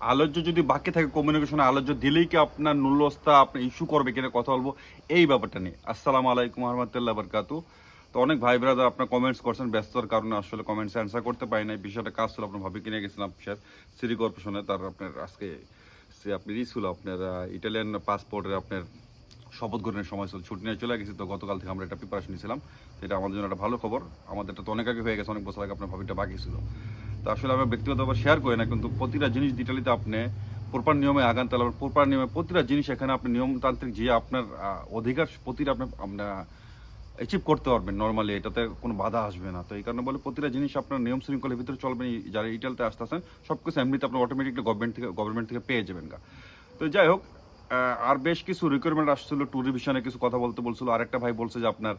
আলোচ্য যদি বাকি থাকে কমিউনিকেশনে আলোচ্য দিলেই কি আপনার নুল্যস্তা আপনি ইস্যু করবে কিনা কথা বলব। এই ব্যাপারটা নিয়ে। আসসালামু আলাইকুম রহমতুল্লাহ বরকাতু। তো অনেক ভাই ব্রাদার আপনার কমেন্টস করছেন, ব্যস্ততার কারণে আসলে কমেন্টস অ্যান্সার করতে পারি নাই। বিষয়টা কাজ ছিল আপনার ভাবি কিনে গেছিলাম স্যার সিটি কর্পোরেশনে তার আপনার আজকে সে আপনি ই ছিল আপনার ইটালিয়ান পাসপোর্টের আপনার শপথ গ্রহণের সময় ছিল ছুটি নিয়ে চলে গেছি। তো গতকাল থেকে আমরা একটা প্রিপারেশন নিয়েছিলাম। তো এটা আমাদের জন্য একটা ভালো খবর। আমাদেরটা তো অনেক আগে হয়ে গেছে, অনেক বছর আগে আপনার ভাবিটা বাকি ছিল। তো আসলে আমি ব্যক্তিগতভাবে শেয়ার করি না, কিন্তু প্রতিটা জিনিস ডিটেলিতে আপনি প্রপার নিয়মে আগান তাহলে প্রপার নিয়মে প্রতিটা জিনিস এখানে আপনি নিয়মতান্ত্রিক যে আপনার অধিকার প্রতিটা আপনি আপনার অ্যাচিভ করতে পারবেন নর্মালি এটাতে কোনো বাধা আসবে না। তো এই কারণে বলে প্রতিটা জিনিস আপনার নিয়ম শৃঙ্খলের ভিতরে চলবেন যারা ইটালতে আসতেছেন সব কিছু এমনিতে আপনার অটোমেটিকলি গভর্নমেন্ট থেকে গভর্নমেন্ট থেকে পেয়ে যাবেন গা। তো যাই হোক আর বেশ কিছু রিকোয়ারমেন্ট আসছিল ট্যুর ভিশনে কিছু কথা বলতে বলছিল, আরেকটা ভাই বলছে যে আপনার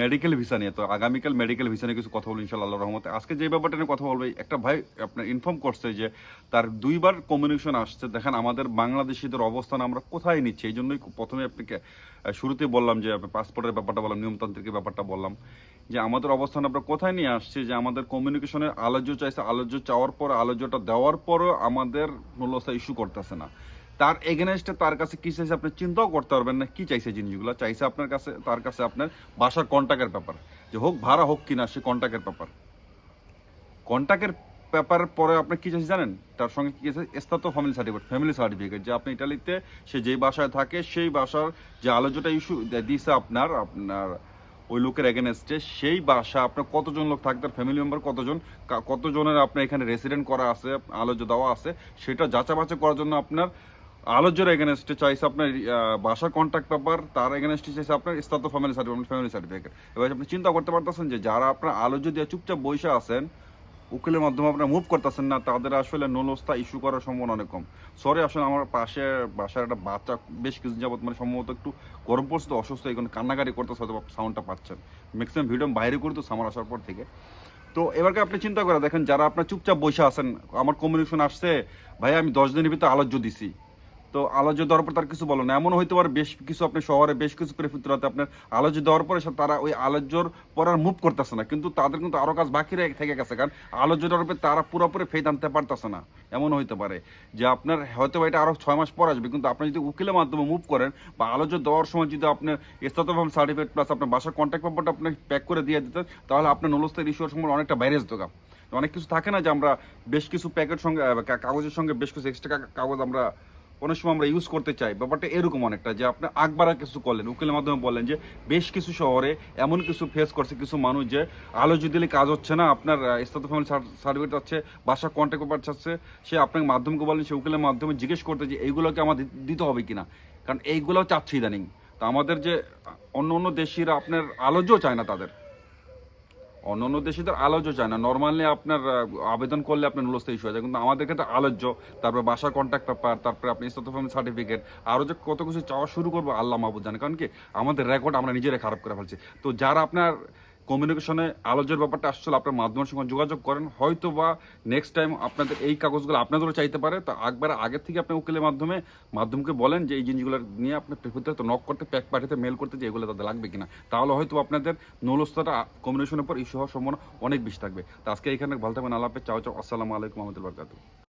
মেডিকেল ভিসা নিয়ে। তো আগামীকাল মেডিকেল ভিসা নিয়ে কিছু কথা বলব ইনশাল্লাহ আল্লাহ রহমতে। আজকে যে ব্যাপারটা নিয়ে কথা বলব একটা ভাই আপনার ইনফর্ম করছে যে তার দুইবার কমিউনিকেশন আসছে। দেখেন আমাদের বাংলাদেশিদের অবস্থান আমরা কোথায় নিচ্ছি? এই জন্যই প্রথমে আপনাকে আহ, শুরুতেই বললাম যে পাসপোর্টের ব্যাপারটা বললাম নিয়মতান্ত্রিকের ব্যাপারটা বললাম। যে আমাদের অবস্থান আমরা কোথায় নিয়ে আসছি? যে আমাদের কমিউনিকেশনের আলোচ্য চাইছে। আলোচ্য চাওয়ার পর আলোচ্যটা দেওয়ার পরও আমাদের মূল্যস্থা ইস্যু করতেছে না। তার এগেনস্টে তার কাছে কি চাইছে আপনি চিন্তাও করতে পারবেন না, কি চাইছে জিনিসগুলো? চাইছে আপনার কাছে, তার কাছে আপনার বাসার কন্ট্যাক্টের ব্যাপার। যে হোক, ভাড়া হোক কিনা, সে কন্ট্যাক্টের ব্যাপার। কন্ট্যাক্টের ব্যাপারের পরে আপনি কি চাইছে জানেন? তার সঙ্গে কি আছে? এস্তাতো ফ্যামিলি সার্টিফিকেট ফ্যামিলি সার্টিফিকেট যে আপনি ইটালিতে, সে যেই বাসায় থাকে, সেই বাসার যে আলোচনা ইস্যু দিছে আপনার আপনার ওই লোকের এগেনস্টে সেই বাসা আপনার কতজন লোক থাকে তার ফ্যামিলি মেম্বার কতজন? কতজনের আপনার এখানে রেসিডেন্ট করা আছে, আলোচ্য দেওয়া আছে? সেটা যাচা বাচা করার জন্য আপনার আলোচ্যের এগেনস্টে চাইছে আপনার বাসা কন্ট্যাক্ট পেপার তার এগেনস্টে চাইছে আপনার ইস্তাত ফ্যামিলি সার্টিফিকেট ফ্যামিলি সার্টিফিকেট এবার আপনি চিন্তা করতে পারতেছেন যে যারা আপনার আলোচ্য দিয়ে চুপচাপ বসে আছেন, উকিলের মাধ্যমে আপনারা মুভ করতেছেন না, তাদের আসলে নুলস্তা ইস্যু করার সম্ভাবনা অনেক কম। সরি আসলে আমার পাশে, বাসার একটা বাচ্চা বেশ কিছুদিন যাবত মানে সম্ভবত একটু গরম পড়ছে অসুস্থ কারণে কান্নাকাটি করতেছে, হয়তো সাউন্ডটা পাচ্ছেন। ম্যাক্সিমাম ভিডিও বাইরে করি তো সামার আসার পর থেকে। তো এবারকে আপনি চিন্তা করে দেখেন, যারা আপনার চুপচাপ বসে আছেন, আমার কমিউনিকেশন আসছে, ভাই, আমি দশ দিনের ভিতরে আলোচ্য দিছি। তো আলোচ্য দেওয়ার পর তার কিছু বলো না। এমন হইতে পারে বেশ কিছু আপনি শহরে বেশ কিছু প্রেফিত্রাতে আপনার আলোচ্য দেওয়ার পরে তারা ওই আলোচ্যর পর আর মুভ করতেছে না। কিন্তু তাদের কিন্তু আরও কাজ বাকি থেকে গেছে। কারণ আলোচ্য দেওয়ার পরে তারা পুরোপুরি ফেদ আনতে পারতেছে না। এমন হইতে পারে যে আপনার হয়তো এটা আরও ছয় মাস পর আসবে, কিন্তু আপনি যদি উকিলের মাধ্যমে মুভ করেন বা আলোচ্য দেওয়ার সময় যদি আপনার স্থাতভাবে সার্টিফিকেট প্লাস আপনার বাসার কন্ট্যাক্ট পেপারটা আপনি প্যাক করে দিয়ে দিতেন, তাহলে আপনার নলস্তের ইস্যুর সময় অনেকটা বাইরে যেত। অনেক কিছু থাকে না যে আমরা বেশ কিছু প্যাকেট সঙ্গে কাগজের সঙ্গে বেশ কিছু এক্সট্রা কাগজ আমরা অনেক সময় আমরা ইউজ করতে চাই, ব্যাপারটা এরকম অনেকটা যে আপনি আকবারা কিছু করলেন, উকিলের মাধ্যমে বললেন যে বেশ কিছু শহরে এমন কিছু ফেস করছে, কিছু মানুষ যে আলো দিলে কাজ হচ্ছে না, আপনার স্থাত ফ্যামিলি সার্টিফিকেট আছে, বাসা কন্ট্যাক্ট পেপার চাচ্ছে সে আপনাকে মাধ্যমকে বলেন, সে উকিলের মাধ্যমে জিজ্ঞেস করতে যে এইগুলোকে আমাদের দিতে হবে কিনা? কারণ এইগুলো চাচ্ছে ইদানিং। তো আমাদের যে অন্য অন্য দেশিরা আপনার আলোচ্য চায় না তাদের। অন্য অন্য তো আলোচ্য চায় না। নর্মালি আপনার আবেদন করলে আপনার নুলস্থ ইস্যু যায়। কিন্তু আমাদের ক্ষেত্রে আলোচ্য তারপরে বাসার কন্ট্যাক্ট পেপার তারপরে আপনি ইস্তফাম সার্টিফিকেট আরও যে কত কিছু চাওয়া শুরু করব আল্লাহ মাহবুদ জানে। কারণ কি? আমাদের রেকর্ড আমরা নিজেরাই খারাপ করে ফেলছি। তো যারা আপনার কমিউনিকেশনে আলোচ্যের ব্যাপারটা আসলে আপনার মাধ্যমের সঙ্গে যোগাযোগ করেন হয়তো বা নেক্সট টাইম আপনাদের এই কাগজগুলো আপনাদেরও চাইতে পারে। তো একবার আগে থেকে আপনি উকিলের মাধ্যমে মাধ্যমকে বলেন যে, এই জিনিসগুলো নিয়ে আপনি প্রেফিতে তো নক করতে প্যাক পাঠিয়ে মেল করতে যে, এগুলো তাদের লাগবে কিনা? তাহলে হয়তো আপনাদের নৌলস্তাটা কমিউনিকেশনের পর ইস্যু হওয়ার সম্ভাবনা অনেক বেশি থাকবে। তো আজকে এখানে ভালো থাকবেন, আল্লাহ চাও চাও, আসসালামু আলাইকুম বরকাতুহ।